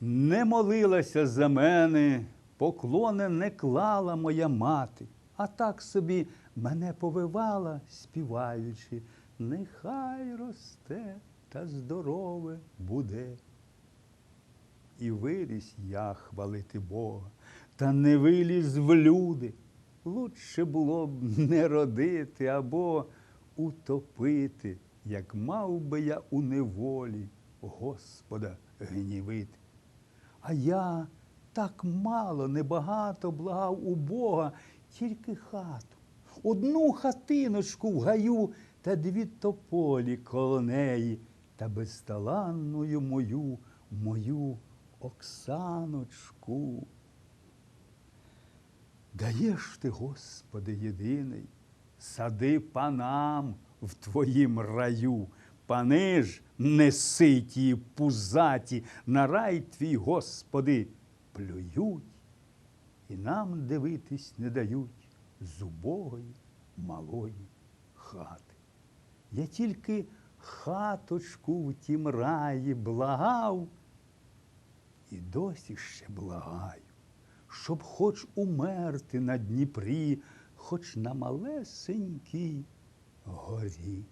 Не молилася за мене, поклони не клала моя мати, а так собі мене повивала, співаючи, нехай росте та здорове буде. І виріс я хвалити Бога, та не виліз в люди. Лучше було б не родити або утопити, як мав би я у неволі Господа гнівити. А я так мало, небагато благав у Бога, тільки хату, одну хатиночку в гаю та дві тополі коло неї, та безталанною мою, мою Оксаночку. Даєш ти, Господи, єдиний, сади панам в твоїм раю, пани ж неситі, пузаті, на рай твій, Господи, плюють і нам дивитись не дають з убогої малої хати. Я тільки хаточку в тім раї благав, і досі ще благаю, щоб хоч умерти на Дніпрі, хоч на малесенькій горі.